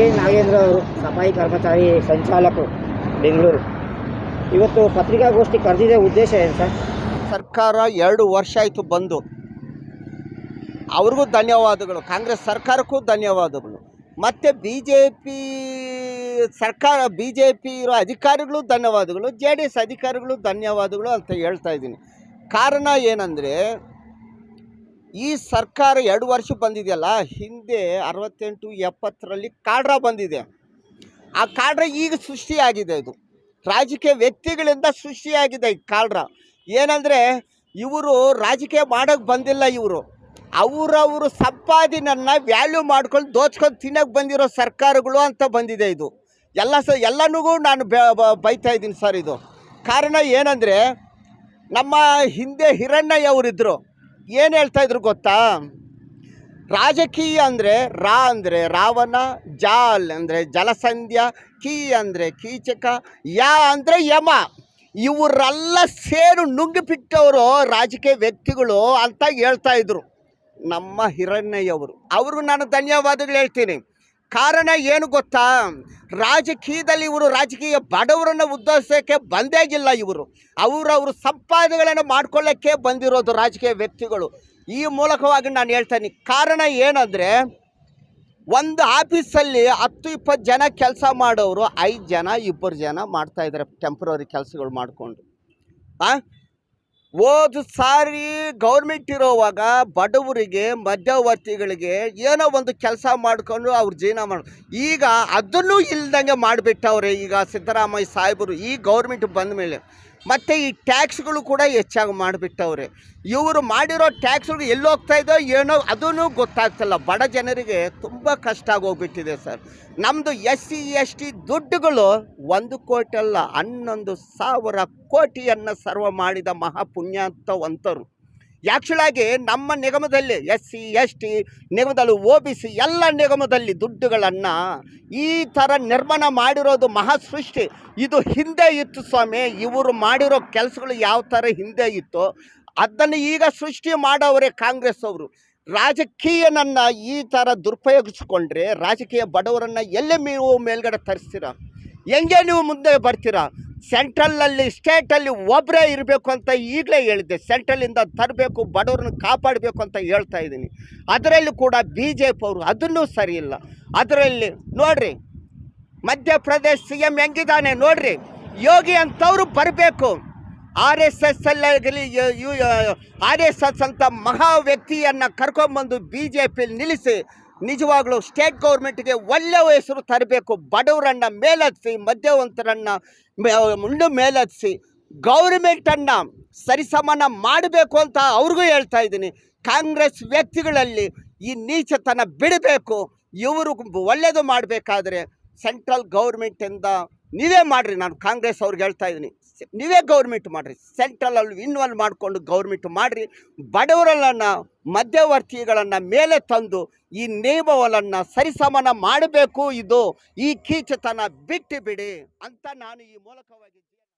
ರಾಘವೇಂದ್ರ ಅವರು ಸಫಾಯಿ ಕರ್ಮಚಾರಿ ಸಂಚಾಲಕರು, ಬೆಂಗಳೂರು. ಇವತ್ತು ಪತ್ರಿಕಾಗೋಷ್ಠಿ ಕರೆದಿದೆ ಉದ್ದೇಶ ಏನು ಸರ್? ಸರ್ಕಾರ ಎರಡು ವರ್ಷ ಆಯಿತು ಬಂದು. ಅವ್ರಿಗೂ ಧನ್ಯವಾದಗಳು. ಕಾಂಗ್ರೆಸ್ ಸರ್ಕಾರಕ್ಕೂ ಧನ್ಯವಾದಗಳು. ಮತ್ತು ಬಿ ಜೆ ಪಿ ಸರ್ಕಾರ ಬಿ ಜೆ ಪಿ ಇರೋ ಅಧಿಕಾರಿಗಳು ಧನ್ಯವಾದಗಳು. ಜೆ ಡಿ ಎಸ್ ಅಧಿಕಾರಿಗಳು ಧನ್ಯವಾದಗಳು ಅಂತ ಹೇಳ್ತಾ ಇದ್ದೀನಿ. ಕಾರಣ ಏನಂದರೆ ಈ ಸರ್ಕಾರ ಎರಡು ವರ್ಷ ಬಂದಿದೆಯಲ್ಲ, ಹಿಂದೆ ಅರವತ್ತೆಂಟು, ಎಪ್ಪತ್ತರಲ್ಲಿ ಕಾಡ್ರ ಬಂದಿದೆ. ಆ ಕಾಡ್ರ ಈಗ ಸೃಷ್ಟಿಯಾಗಿದೆ ಇದು. ರಾಜಕೀಯ ವ್ಯಕ್ತಿಗಳಿಂದ ಸೃಷ್ಟಿಯಾಗಿದೆ ಈ ಕಾಡ್ರ. ಏನಂದರೆ, ಇವರು ರಾಜಕೀಯ ಮಾಡೋಕ್ಕೆ ಬಂದಿಲ್ಲ ಇವರು. ಅವರವರು ಸಂಪಾದನೆಯನ್ನು ವ್ಯಾಲ್ಯೂ ಮಾಡ್ಕೊಂಡು ದೋಚ್ಕೊಂಡು ತಿನ್ನೋಕೆ ಬಂದಿರೋ ಸರ್ಕಾರಗಳು ಅಂತ ಬಂದಿದೆ ಇದು. ಎಲ್ಲ ಸ, ಎಲ್ಲನಿಗೂ ನಾನು ಬೈತಾ ಇದ್ದೀನಿ ಸರ್ ಇದು. ಕಾರಣ ಏನಂದರೆ, ನಮ್ಮ ಹಿಂದೆ ಹಿರಣ್ಣಯ್ಯವರಿದ್ದರು ಏನು ಹೇಳ್ತಾ ಇದ್ರು ಗೊತ್ತಾ? ರಾಜಕೀಯ ಅಂದರೆ ರಾ ಅಂದರೆ ರಾವಣ, ಜಾಲ್ ಅಂದರೆ ಜಲಸಂಧ್ಯ, ಕೀ ಅಂದರೆ ಕೀಚಕ, ಯಾ ಅಂದರೆ ಯಮ. ಇವರೆಲ್ಲ ಸೇರು ನುಂಗಿಬಿಟ್ಟವರು ರಾಜಕೀಯ ವ್ಯಕ್ತಿಗಳು ಅಂತ ಹೇಳ್ತಾ ಇದ್ರು ನಮ್ಮ ಹಿರಣ್ಣಯ್ಯವರು. ಅವ್ರಿಗೂ ನಾನು ಧನ್ಯವಾದಗಳು ಹೇಳ್ತೀನಿ. ಕಾರಣ ಏನು ಗೊತ್ತಾ? ರಾಜಕೀಯದಲ್ಲಿ ಇವರು ರಾಜಕೀಯ ಬಡವರನ್ನು ಬಂದೇ ಇಲ್ಲ ಇವರು. ಅವರವರು ಸಂಪಾದನೆಗಳನ್ನು ಮಾಡ್ಕೊಳ್ಳೋಕ್ಕೆ ಬಂದಿರೋದು ರಾಜಕೀಯ ವ್ಯಕ್ತಿಗಳು. ಈ ಮೂಲಕವಾಗಿ ನಾನು ಹೇಳ್ತೀನಿ, ಕಾರಣ ಏನಂದರೆ ಒಂದು ಆಫೀಸಲ್ಲಿ ಹತ್ತು, ಇಪ್ಪತ್ತು ಜನ ಕೆಲಸ ಮಾಡೋರು, ಐದು ಜನ, ಇಬ್ಬರು ಜನ ಮಾಡ್ತಾಯಿದ್ದಾರೆ ಟೆಂಪ್ರವರಿ ಕೆಲಸಗಳು ಮಾಡಿಕೊಂಡು. ಹಾಂ ಹೋದ ಸಾರಿ ಗೌರ್ಮೆಂಟ್ ಇರೋವಾಗ ಬಡವರಿಗೆ, ಮಧ್ಯವರ್ತಿಗಳಿಗೆ ಏನೋ ಒಂದು ಕೆಲಸ ಮಾಡಿಕೊಂಡು ಅವ್ರ ಜೀವನ ಮಾಡ, ಈಗ ಅದನ್ನೂ ಇಲ್ದಂಗೆ ಮಾಡಿಬಿಟ್ಟವ್ರೆ ಈಗ ಸಿದ್ದರಾಮಯ್ಯ ಸಾಹೇಬರು, ಈ ಗೌರ್ಮೆಂಟ್ ಬಂದ ಮೇಲೆ ಮತ್ತು ಈ ಟ್ಯಾಕ್ಸ್ಗಳು ಕೂಡ ಹೆಚ್ಚಾಗಿ ಮಾಡಿಬಿಟ್ಟವ್ರೆ. ಇವರು ಮಾಡಿರೋ ಟ್ಯಾಕ್ಸ್ಗಳು ಎಲ್ಲಿ ಹೋಗ್ತಾ ಇದೋ ಏನೋ ಅದೂ ಗೊತ್ತಾಗ್ತಲ್ಲ. ಬಡ ಜನರಿಗೆ ತುಂಬ ಕಷ್ಟ ಆಗೋಗ್ಬಿಟ್ಟಿದೆ ಸರ್. ನಮ್ಮದು ಎಸ್ ಸಿ ಎಸ್ ಟಿ ದುಡ್ಡುಗಳು ಒಂದು ಕೋಟಿ ಅಲ್ಲ, ಹನ್ನೊಂದು ಸಾವಿರ ಕೋಟಿಯನ್ನು ಸರ್ವ ಮಾಡಿದ ಮಹಾಪುಣ್ಯಂತವಂತರು. ಆ್ಯಕ್ಚುಲಾಗಿ ನಮ್ಮ ನಿಗಮದಲ್ಲಿ ಎಸ್ ಸಿ ಎಸ್ ಟಿ ನಿಗಮದಲ್ಲಿ ಒ ಬಿ ಸಿ ಎಲ್ಲ ನಿಗಮದಲ್ಲಿ ದುಡ್ಡುಗಳನ್ನು ಈ ಥರ ನಿರ್ಮಾಣ ಮಾಡಿರೋದು ಮಹಾ ಸೃಷ್ಟಿ ಇದು ಹಿಂದೆ ಇತ್ತು ಸ್ವಾಮಿ. ಇವರು ಮಾಡಿರೋ ಕೆಲಸಗಳು ಯಾವ ಥರ ಹಿಂದೆ ಇತ್ತು, ಅದನ್ನು ಈಗ ಸೃಷ್ಟಿ ಮಾಡೋವರೇ ಕಾಂಗ್ರೆಸ್ ಅವರು. ರಾಜಕೀಯನನ್ನು ಈ ಥರ ದುರುಪಯೋಗಿಸ್ಕೊಂಡ್ರೆ, ರಾಜಕೀಯ ಬಡವರನ್ನು ಎಲ್ಲೇ ನೀವು ಮೇಲ್ಗಡೆ ತರಿಸ್ತೀರಾ? ಹೆಂಗೆ ನೀವು ಮುಂದೆ ಬರ್ತೀರಾ? ಸೆಂಟ್ರಲಲ್ಲಿ ಸ್ಟೇಟಲ್ಲಿ ಒಬ್ಬರೇ ಇರಬೇಕು ಅಂತ ಈಗಲೇ ಹೇಳಿದ್ದೆ. ಸೆಂಟ್ರಲಿಂದ ತರಬೇಕು ಬಡವ್ರನ್ನ ಕಾಪಾಡಬೇಕು ಅಂತ ಹೇಳ್ತಾ ಇದ್ದೀನಿ. ಅದರಲ್ಲಿ ಕೂಡ ಬಿ ಜೆ ಪಿ ಅವರು ಅದನ್ನೂ ಸರಿ ಇಲ್ಲ. ಅದರಲ್ಲಿ ನೋಡ್ರಿ, ಮಧ್ಯಪ್ರದೇಶ ಸಿ ಎಂ ಹೆಂಗಿದ್ದಾನೆ ನೋಡ್ರಿ. ಯೋಗಿ ಅಂತವರು ಬರಬೇಕು. ಆರ್ ಎಸ್ ಎಸ್ ಅಲ್ಲಾಗಲಿ ಆರ್ ಎಸ್ ಎಸ್ ಅಂತ ಮಹಾ ವ್ಯಕ್ತಿಯನ್ನು ಕರ್ಕೊಂಬಂದು ಬಿ ಜೆ ಪಿಲಿ ನಿಲ್ಲಿಸಿ ನಿಜವಾಗ್ಲೂ ಸ್ಟೇಟ್ ಗೌರ್ಮೆಂಟ್ಗೆ ಒಳ್ಳೆಯ ಹೆಸರು ತರಬೇಕು. ಬಡವರನ್ನು ಮೇಲತ್ಸಿ ಮಧ್ಯವಂತರನ್ನು ಮುಂಡು ಮೇಲತ್ಸಿ ಗೌರ್ಮೆಂಟನ್ನು ಸರಿಸಮಾನ ಮಾಡಬೇಕು ಅಂತ ಅವ್ರಿಗೂ ಹೇಳ್ತಾ ಇದ್ದೀನಿ. ಕಾಂಗ್ರೆಸ್ ವ್ಯಕ್ತಿಗಳಲ್ಲಿ ಈ ನೀಚತನ ಬಿಡಬೇಕು. ಇವರು ಒಳ್ಳೆಯದು ಮಾಡಬೇಕಾದ್ರೆ ಸೆಂಟ್ರಲ್ ಗೌರ್ಮೆಂಟಿಂದ ನೀವೇ ಮಾಡಿರಿ. ನಾನು ಕಾಂಗ್ರೆಸ್ ಅವ್ರಿಗೆ ಹೇಳ್ತಾ ಇದ್ದೀನಿ. ನೀವೇ ಗೌರ್ಮೆಂಟ್ ಮಾಡಿರಿ. ಸೆಂಟ್ರಲಲ್ಲಿ ಇನ್ವಾಲ್ವ್ ಮಾಡಿಕೊಂಡು ಗೌರ್ಮೆಂಟ್ ಮಾಡಿರಿ. ಬಡವರನ್ನು, ಮಧ್ಯವರ್ತಿಗಳನ್ನು ಮೇಲೆ ತಂದು ಈ ನಿಯಮಗಳನ್ನು ಸರಿಸಮಾನ ಮಾಡಬೇಕು. ಇದು ಈ ಕೀಚತನ ಬಿಟ್ಟು ಬಿಡಿ ಅಂತ ನಾನು ಈ ಮೂಲಕವಾಗಿ